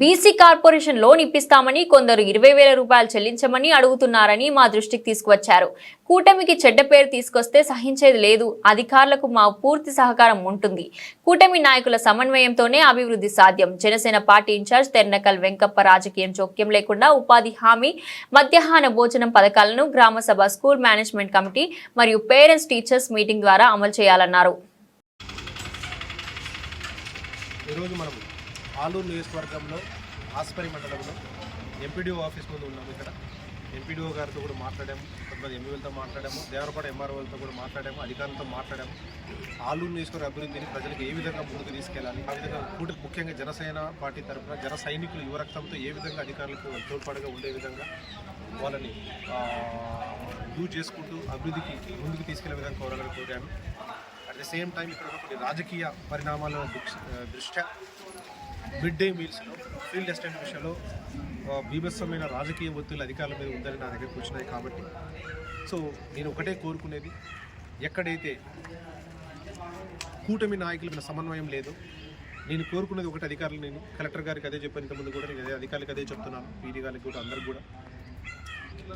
BC corporation loan ఇప్పిస్తామని కొందరు ఇరవై వేల రూపాయలు చెల్లించమని అడుగుతున్నారని మా దృష్టికి తీసుకువచ్చారు. కూటమికి చెడ్డ పేరు తీసుకొస్తే సహించేది లేదు. అధికారులకు మా పూర్తి సహకారం ఉంటుంది. కూటమి నాయకుల సమన్వయంతోనే అభివృద్ధి సాధ్యం. Janasena party in charge Ternakal Venkappa రాజకీయం జోక్యం లేకుండా ఉపాధి హామీ మధ్యాహ్న భోజనం పథకాలను గ్రామసభ స్కూల్ మేనేజ్మెంట్ కమిటీ మరియు పేరెంట్స్ టీచర్స్ మీటింగ్ ద్వారా అమలు చేయాలన్నారు. మనం ఆలూరు నియోజకవర్గంలో ఆస్పరి మండలంలో ఎంపీడీఓ ఆఫీస్ ముందు ఉన్నాము ఇక్కడ. ఎంపీడీఓ గారితో కూడా మాట్లాడాము కొంతమంది ఎంఈలతో మాట్లాడాము దేవరపాడ ఎంఆర్ఓలతో కూడా మాట్లాడాము అధికారులతో మాట్లాడాము. ఆలూరు నియోజకవర్గ అభివృద్ధిని ప్రజలకు ఏ విధంగా ముందుకు తీసుకెళ్ళాలి ఆ విధంగా కూటి ముఖ్యంగా జనసేన పార్టీ తరఫున జన సైనికులు యువరక్తంతో ఏ విధంగా అధికారులకు తోడ్పాటుగా ఉండే విధంగా వాళ్ళని యూజ్ చేసుకుంటూ అభివృద్ధికి ముందుకు తీసుకెళ్ళే విధంగా కోరాలని కోరాను అట్ ద సేమ్ టైం ఇక్కడ కొన్ని రాజకీయ పరిణామాల దృక్ష- దృష్ట్యా మిడ్ డే మీల్స్లో ఫీల్డ్ అసిస్టెంట్ విషయంలో భీభత్సమైన బీభత్సమైన రాజకీయ ఒత్తిళ్ళు అధికారుల మీద ఉందని నా దగ్గరకు వచ్చినాయి కాబట్టి. సో నేను ఒకటే కోరుకునేది ఎక్కడైతే కూటమి నాయకుల మీద సమన్వయం లేదు నేను కోరుకునేది ఒకటి అధికారులు నేను కలెక్టర్ గారికి అదే చెప్పాను ఇంతకుముందు కూడా నేను అదే అధికారులకు అదే చెప్తున్నాను పీడీ గారికి కూడా అందరికి కూడా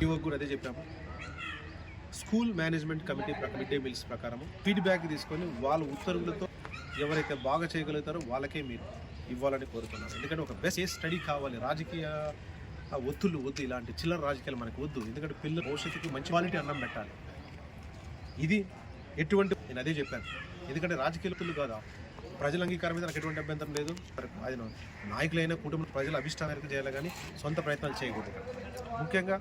యువకు కూడా అదే చెప్పాము. స్కూల్ మేనేజ్మెంట్ కమిటీ ప్ర- మిడ్ డే మీల్స్ ప్రకారం ఫీడ్బ్యాక్ తీసుకొని వాళ్ళ ఉత్తర్వులతో ఎవరైతే బాగా చేయగలుగుతారో వాళ్ళకే మీరు. ఇవ్వాలని కోరుతున్నాను ఎందుకంటే ఒక బెస్ట్ స్టడీ కావాలి. రాజకీయ ఒత్తులు వద్దు ఇలాంటి చిల్లర రాజకీయాలు మనకు వద్దు. ఎందుకంటే పిల్లల భవిష్యత్తుకి మంచి క్వాలిటీ అన్నం పెట్టాలి. ఇది ఎటువంటి నేను అదే చెప్పాను. ఎందుకంటే రాజకీయ ఒత్తులు కాదా? ప్రజల అంగీకారం మీద నాకు ఎటువంటి అభ్యంతరం లేదు. అది నాయకులైన కుటుంబ ప్రజల అభిష్టాల చేయాలి కానీ సొంత ప్రయత్నాలు చేయకూడదు. ముఖ్యంగా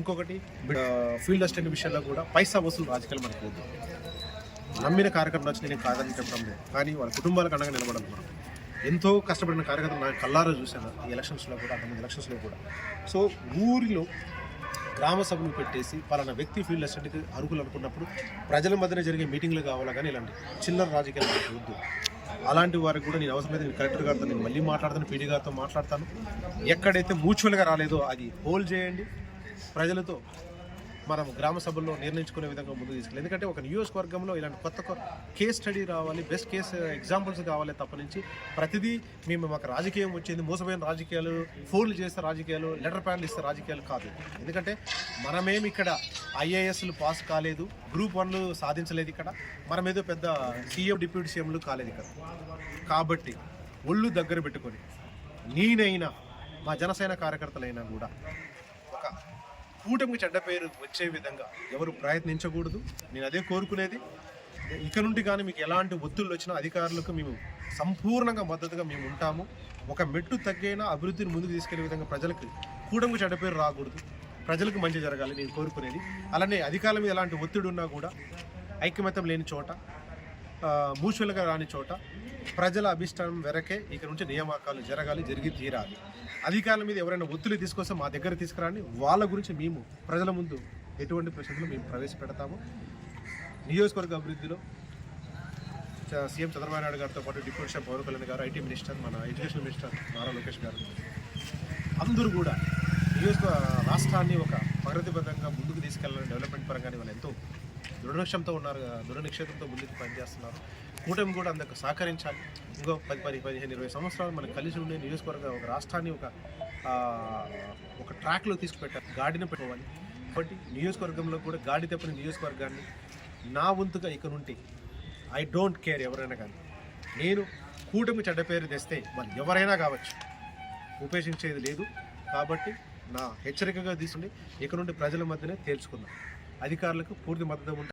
ఇంకొకటి ఫీల్డ్ అసిస్టెంట్ విషయంలో కూడా పైసా వసూలు రాజకీయాలు మనకు వద్దు. నమ్మిన కార్యక్రమం వచ్చి నేను కాదని చెప్పడం లేదు. కానీ వాళ్ళ కుటుంబాలకు అండగా నిలబడాలి మనం ఎంతో కష్టపడిన కార్యకర్తలు నాకు కళ్ళారా చూశాను ఈ ఎలక్షన్స్లో కూడా అంతమంది ఎలక్షన్స్లో కూడా. సో ఊరిలో గ్రామ సభలు పెట్టేసి పలానా వ్యక్తి ఫీల్డ్ అసిస్టెంట్కి అర్హులు అనుకున్నప్పుడు ప్రజల మధ్యన జరిగే మీటింగ్లు కావాలా కానీ ఇలాంటి చిల్లర రాజకీయాలు మనకు వద్దు. అలాంటి వారికి కూడా నేను అవసరమైతే నేను కలెక్టర్ గారితో నేను మళ్ళీ మాట్లాడతాను పీడీ గారితో మాట్లాడతాను. ఎక్కడైతే మ్యూచువల్గా రాలేదో అది హోల్డ్ చేయండి. ప్రజలతో మనం గ్రామ సభల్లో నిర్ణయించుకునే విధంగా ముందు తీసుకెళ్ళి ఎందుకంటే ఒక నియోజకవర్గంలో ఇలాంటి కొత్త కేస్ స్టడీ రావాలి బెస్ట్ కేస్ ఎగ్జాంపుల్స్ కావాలి తప్ప నుంచి ప్రతిదీ మేము మాకు రాజకీయం వచ్చింది మోసపోయిన రాజకీయాలు ఫోన్లు చేస్తే రాజకీయాలు లెటర్ ప్యాన్లు ఇస్తే రాజకీయాలు కాదు. ఎందుకంటే మనమేమి ఇక్కడ ఐఏఎస్లు పాస్ కాలేదు గ్రూప్ వన్లు సాధించలేదు ఇక్కడ మనమేదో పెద్ద సీఎం డిప్యూటీ సీఎంలు కాలేదు ఇక్కడ. కాబట్టి ఒళ్ళు దగ్గర పెట్టుకొని నేనైనా మా జనసేన కార్యకర్తలైనా కూడా కూటమికి చెడ్డ పేరు వచ్చే విధంగా ఎవరు ప్రయత్నించకూడదు. నేను అదే కోరుకునేది. ఇక నుండి కానీ మీకు ఎలాంటి ఒత్తిళ్ళు వచ్చినా అధికారులకు మేము సంపూర్ణంగా మద్దతుగా మేము ఉంటాము. ఒక మెట్టు తగ్గైనా అభివృద్ధిని ముందుకు తీసుకెళ్ళే విధంగా ప్రజలకు కూటమికి చెడ్డ పేరు రాకూడదు. ప్రజలకు మంచి జరగాలి నేను కోరుకునేది. అలానే అధికారుల మీద ఎలాంటి ఒత్తిడి ఉన్నా కూడా ఐక్యమత్యం లేని చోట ఆ, రాని చోట ప్రజల అభిష్టానం వెరకే ఇక నుంచి నియామకాలు జరగాలి జరిగి తీరాలి. అధికారుల మీద ఎవరైనా ఒత్తిడి తీసుకొస్తే మా దగ్గర తీసుకురాని వాళ్ళ గురించి మేము ప్రజల ముందు ఎటువంటి ప్రశ్నలు మేము ప్రవేశపెడతాము. నియోజకవర్గ అభివృద్ధిలో సీఎం చంద్రబాబు నాయుడు గారితో పాటు deputy CM Pawan Kalyan garu IT minister మన ఎడ్యుకేషన్ మినిస్టర్ నారా లోకేష్ గారు. అందరూ కూడా నియోజక రాష్ట్రాన్ని ఒక ప్రగతిబద్ధంగా ముందుకు తీసుకెళ్ళాలని డెవలప్మెంట్ పరంగా వాళ్ళు ఎంతో దృఢనిక్షంతో ఉన్నారు దృఢ నిక్షేపంతో ముందుకు పనిచేస్తున్నారు. కూటమి కూడా అందరికి సహకరించాలి. ఇంకో పది పది పదిహేను ఇరవై సంవత్సరాలు మనకు కలిసి ఉండే నియోజకవర్గ ఒక రాష్ట్రాన్ని ఒక ఒక ట్రాక్లో తీసుకుపెట్టాలి. గాడిని పెట్టుకోవాలి. కాబట్టి నియోజకవర్గంలో కూడా గాడి తప్పని నియోజకవర్గాన్ని నా వంతుగా ఇక నుండి ఐ డోంట్ కేర్ ఎవరైనా కానీ. నేను కూటమి చెడ్డ పేరు తెస్తే వాళ్ళు ఎవరైనా కావచ్చు. ఉపేక్షించేది లేదు. కాబట్టి నా హెచ్చరికగా తీసుకుని ఇక నుండి ప్రజల మధ్యనే తేల్చుకుందాం. అధికారులకు పూర్తి మద్దతు